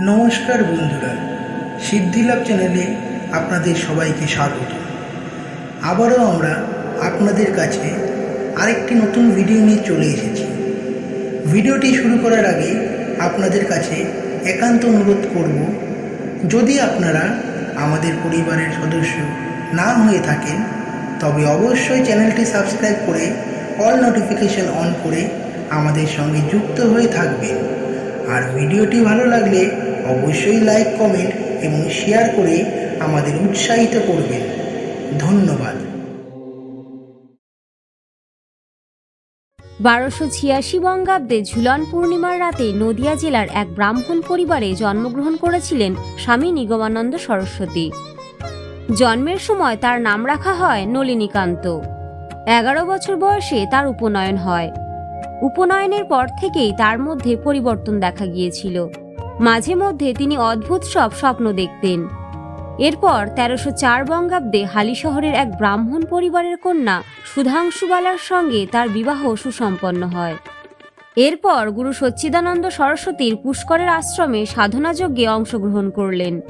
নমস্কার বন্ধুরা, সিদ্ধিলাভ চ্যানেলে আপনাদের সবাইকে স্বাগত। আবারও আমরা আপনাদের কাছে আরেকটি নতুন ভিডিও নিয়ে চলে এসেছি। ভিডিওটি শুরু করার আগে আপনাদের কাছে একান্ত অনুরোধ করব, যদি আপনারা আমাদের পরিবারের সদস্য না হয়ে থাকেন, তবে অবশ্যই চ্যানেলটি সাবস্ক্রাইব করে অল নোটিফিকেশন অন করে আমাদের সঙ্গে যুক্ত হয়ে থাকবেন। আর ভিডিওটি ভালো লাগলে অবশ্যই লাইক, কমেন্ট এবং শেয়ার করে আমাদের উৎসাহিত করবেন। ধন্যবাদ। বারোশো ছিয়াশি বঙ্গাব্দে ঝুলন পূর্ণিমার রাতে নদিয়া জেলার এক ব্রাহ্মণ পরিবারে জন্মগ্রহণ করেছিলেন স্বামী নিগমানন্দ সরস্বতী। জন্মের সময় তার নাম রাখা হয় নলিনীকান্ত। এগারো বছর বয়সে তার উপনয়ন হয়। উপনয়নের পর থেকেই তার মধ্যে পরিবর্তন দেখা গিয়েছিল। মাঝে মধ্যে তিনি অদ্ভুত সব স্বপ্ন দেখতেন। এরপর তেরোশো চার বঙ্গাব্দে হালি শহরের এক ব্রাহ্মণ পরিবারের কন্যা সুধাংশুবালার সঙ্গে তার বিবাহ সুসম্পন্ন হয়। এরপর গুরু সচ্চিদানন্দ সরস্বতীর পুষ্করের আশ্রমে সাধনাযজ্ঞে অংশগ্রহণ করলেন।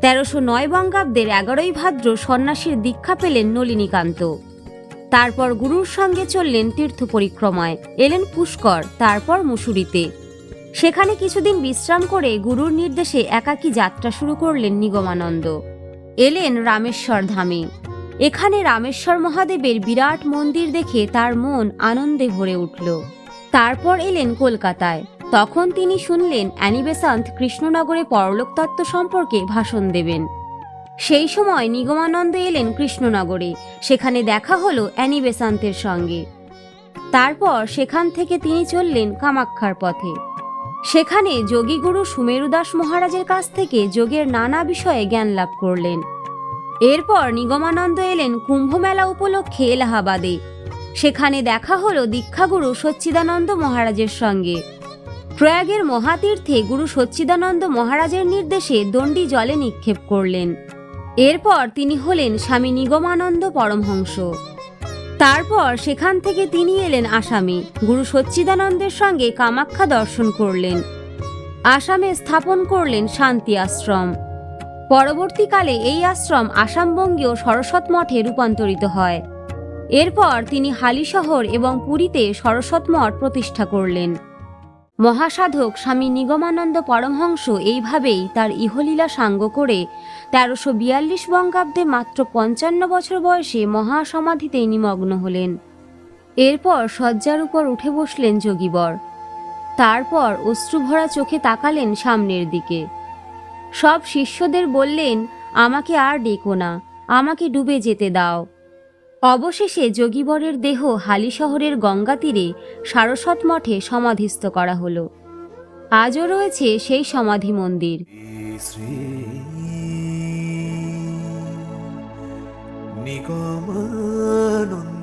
তেরোশো নয় বঙ্গাব্দের এগারোই ভাদ্র সন্ন্যাসীর দীক্ষা পেলেন নলিনীকান্ত। তারপর গুরুর সঙ্গে চললেন তীর্থ পরিক্রমায় এলেন পুষ্কর, তারপর মুসুরিতে। সেখানে কিছুদিন বিশ্রাম করে গুরুর নির্দেশে একাকী যাত্রা শুরু করলেন নিগমানন্দ। এলেন রামেশ্বর ধামে। এখানে রামেশ্বর মহাদেবের বিরাট মন্দির দেখে তার মন আনন্দে ভরে উঠল। তারপর এলেন কলকাতায়। তখন তিনি শুনলেন অ্যানিবেসান্ত কৃষ্ণনগরে পরলোকতত্ত্ব সম্পর্কে ভাষণ দেবেন। সেই সময় নিগমানন্দ এলেন কৃষ্ণনগরে। সেখানে দেখা হলো অ্যানি বেসান্তের সঙ্গে। তারপর সেখান থেকে তিনি চললেন কামাক্ষার পথে। সেখানে যোগীগুরু সুমেরুদাস মহারাজের কাছ থেকে যোগের নানা বিষয়ে জ্ঞান লাভ করলেন। এরপর নিগমানন্দ এলেন কুম্ভমেলা উপলক্ষে এলাহাবাদে। সেখানে দেখা হলো দীক্ষাগুরু সচ্চিদানন্দ মহারাজের সঙ্গে। প্রয়াগের মহাতীর্থে গুরু সচ্চিদানন্দ মহারাজের নির্দেশে দণ্ডি জলে নিক্ষেপ করলেন। এরপর তিনি হলেন স্বামী নিগমানন্দ পরমহংস। তারপর সেখান থেকে তিনি এলেন আসামে। গুরু সচ্চিদানন্দের সঙ্গে কামাখ্যা দর্শন করলেন। আসামে স্থাপন করলেন শান্তি আশ্রম। পরবর্তীকালে এই আশ্রম আসামবঙ্গীয় সরস্বত মঠে রূপান্তরিত হয়। এরপর তিনি হালিশহর এবং পুরীতে সরস্বত মঠ প্রতিষ্ঠা করলেন। মহাসাধক স্বামী নিগমানন্দ পরমহংস এইভাবেই তার ইহলীলা সাঙ্গ করে তেরোশো বিয়াল্লিশ বঙ্গাব্দে মাত্র পঞ্চান্ন বছর বয়সে মহাসমাধিতে নিমগ্ন হলেন। এরপর শয্যার উপর উঠে বসলেন যোগীবর। তারপর অশ্রুভরা চোখে তাকালেন সামনের দিকে। সব শিষ্যদের বললেন, আমাকে আর ডেকো না, আমাকে ডুবে যেতে দাও। অবশেষে যোগীবরের দেহ হালি শহরের গঙ্গা তীরে সারস্বত মঠে সমাধিস্থ করা হলো। আজও রয়েছে সেই সমাধি মন্দির। নিগমানন্দ